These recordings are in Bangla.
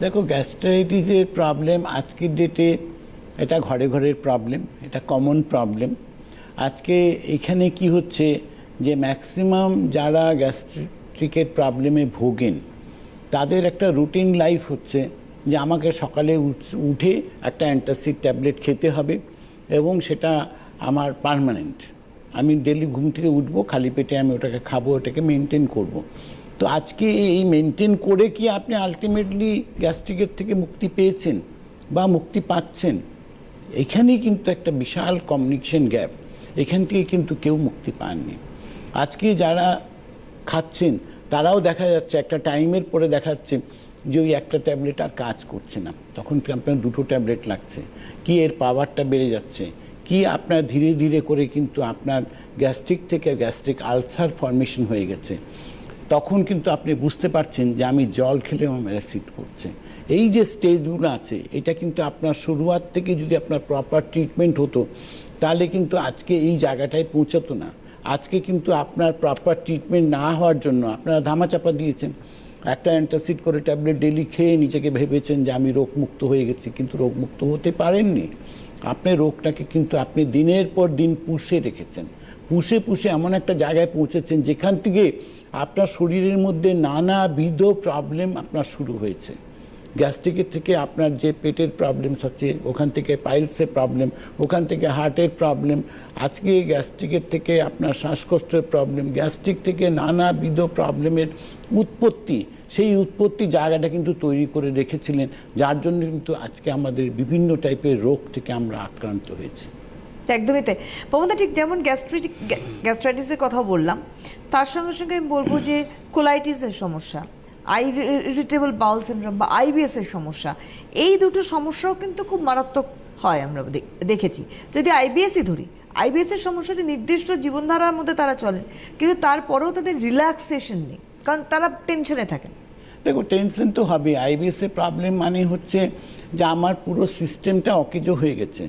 দেখো গ্যাস্ট্রাইটিসের প্রবলেম আজকের ডেটে এটা ঘরে ঘরের প্রবলেম এটা কমন প্রবলেম আজকে এখানে কি হচ্ছে যে ম্যাক্সিমাম যারা গ্যাস্ট্রিকের প্রবলেমে ভোগেন, তাদের একটা রুটিন লাইফ হচ্ছে যে, আমাকে সকালে উঠ- একটা অ্যান্টাসিড ট্যাবলেট খেতে হবে এবং সেটা আমার পার্মানেন্ট আমি ডেলি ঘুম থেকে উঠবো, খালি পেটে আমি ওটাকে খাব, ওটাকে মেনটেন করব। তো আজকে এই মেনটেন করে কি আপনি আলটিমেটলি গ্যাস্ট্রিকের থেকে মুক্তি পেয়েছেন বা মুক্তি পাচ্ছেন? এখানেই কিন্তু একটা বিশাল কমিউনিকেশন গ্যাপ এখান থেকে কিন্তু কেউ মুক্তি পাননি। আজকে যারা খাচ্ছেন, তারাও দেখা যাচ্ছে, একটা টাইমের পরে দেখাচ্ছে যে ওই একটা ট্যাবলেট আর কাজ করছে না। তখন কি আপনার দুটো ট্যাবলেট লাগছে? কি এর পাওয়ারটা বেড়ে যাচ্ছে? কি আপনার ধীরে ধীরে করে কিন্তু আপনার গ্যাস্ট্রিক থেকে গ্যাস্ট্রিক আলসার ফর্মেশন হয়ে গেছে? তখন কিন্তু আপনি বুঝতে পারছেন যে আমি জল খেলে আমার অ্যাসিড করছে। এই যে স্টেজগুলো আছে, এটা কিন্তু আপনার শুরুয়াত থেকে যদি আপনার প্রপার ট্রিটমেন্ট হতো, তাহলে কিন্তু আজকে এই জায়গাটায় পৌঁছাতো না। আজকে কিন্তু আপনার প্রপার ট্রিটমেন্ট না হওয়ার জন্য আপনারা ধামাচাপা দিয়েছেন। একটা অ্যান্টাসিড করে ট্যাবলেট ডেলি খেয়ে নিজেকে ভেবেছেন যে আমি রোগমুক্ত হয়ে গেছি, কিন্তু রোগমুক্ত হতে পারেননি। আপনি রোগটাকে কিন্তু আপনি দিনের পর দিন পুষে রেখেছেন। পুষে পুষে এমন একটা জায়গায় পৌঁছেছেন যেখান থেকে আপনার শরীরের মধ্যে নানাবিধ প্রবলেম আপনার শুরু হয়েছে। গ্যাস্ট্রিকের থেকে আপনার যে পেটের প্রবলেমস আছে, ওখান থেকে পাইলসের প্রবলেম ওখান থেকে হার্টের প্রবলেম আজকে গ্যাস্ট্রিকের থেকে আপনার শ্বাসকষ্টের প্রবলেম গ্যাস্ট্রিক থেকে নানাবিধ প্রবলেমের উৎপত্তি, সেই উৎপত্তি জায়গাটা কিন্তু তৈরি করে রেখেছিলেন, যার জন্য কিন্তু আজকে আমাদের বিভিন্ন টাইপের রোগ থেকে আমরা আক্রান্ত হয়েছি। একদমই তাই। পবনদা ঠিক যেমন গ্যাস্ট্রিটিক গ্যাস্ট্রাইটিসের কথা বললাম, তার সঙ্গে সঙ্গে আমি বলব যে কোলাইটিসের সমস্যা আই ইরিটেবল বাউল সিনড্রোম বা আইবিএস এর সমস্যা, এই দুটো সমস্যাও কিন্তু খুব মারাত্মক হয় আমরা দেখেছি। যদি আইবিএসই ধরি আইবিএস এর সমস্যাটি নির্দিষ্ট জীবনধারার মধ্যে তারা চলেন কিন্তু তারপরেও তাদের রিল্যাক্সেশন নেই, কারণ তারা টেনশনে থাকেন। দেখো টেনশন তো হবে আইবিএস এর প্রবলেম মানে হচ্ছে যে আমার পুরো সিস্টেমটা অকেজো হয়ে গেছে।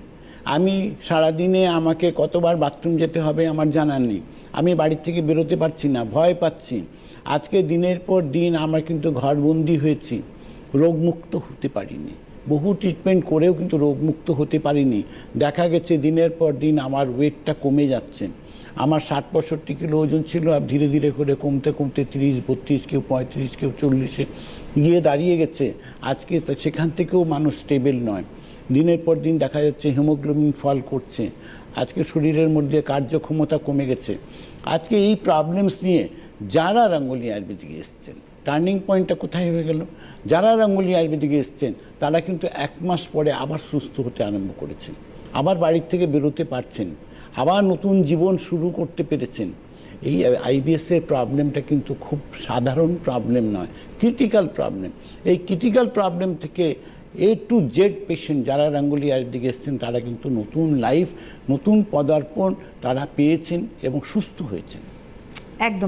আমি সারাদিনে আমাকে কতবার বাথরুম যেতে হবে আমার জানার নেই। আমি বাড়ির থেকে বেরোতে পারছি না, ভয় পাচ্ছি। আজকে দিনের পর দিন আমার কিন্তু ঘরবন্দি হয়েছি। রোগমুক্ত হতে পারিনি। বহু ট্রিটমেন্ট করেও কিন্তু রোগমুক্ত হতে পারিনি। দেখা গেছে দিনের পর দিন আমার ওয়েটটা কমে যাচ্ছে। আমার ষাট পঁয়ষট্টি কিলো ওজন ছিল আর ধীরে ধীরে করে কমতে কমতে তিরিশ, বত্রিশ কেউ পঁয়ত্রিশ, কেউ চল্লিশে গিয়ে দাঁড়িয়ে গেছে। আজকে সেখান থেকেও মানুষ স্টেবল নয়। দিনের পর দিন দেখা যাচ্ছে হিমোগ্লোবিন ফল করছে। আজকে শরীরের মধ্যে কার্যক্ষমতা কমে গেছে। আজকে এই প্রবলেমস নিয়ে যারা রঙ্গোলি আয়ুর্বেদিকে এসছেন টার্নিং পয়েন্টটা কোথায় হয়ে গেল? যারা রঙ্গোলি আয়ুর্বেদিকে এসছেন, তারা কিন্তু এক মাস পরে আবার সুস্থ হতে আরম্ভ করেছেন। আবার বাড়ির থেকে বেরোতে পারছেন। আবার নতুন জীবন শুরু করতে পেরেছেন। এই আইবিএসের প্রবলেমটা কিন্তু খুব সাধারণ প্রবলেম নয় ক্রিটিক্যাল প্রবলেম এই ক্রিটিক্যাল প্রবলেম থেকে এ টু জেড পেশেন্ট যারা রাঙ্গুলি দিকে এসছেন, তারা কিন্তু নতুন লাইফ নতুন পদার্পণ তারা পেয়েছেন এবং সুস্থ হয়েছেন। একদম।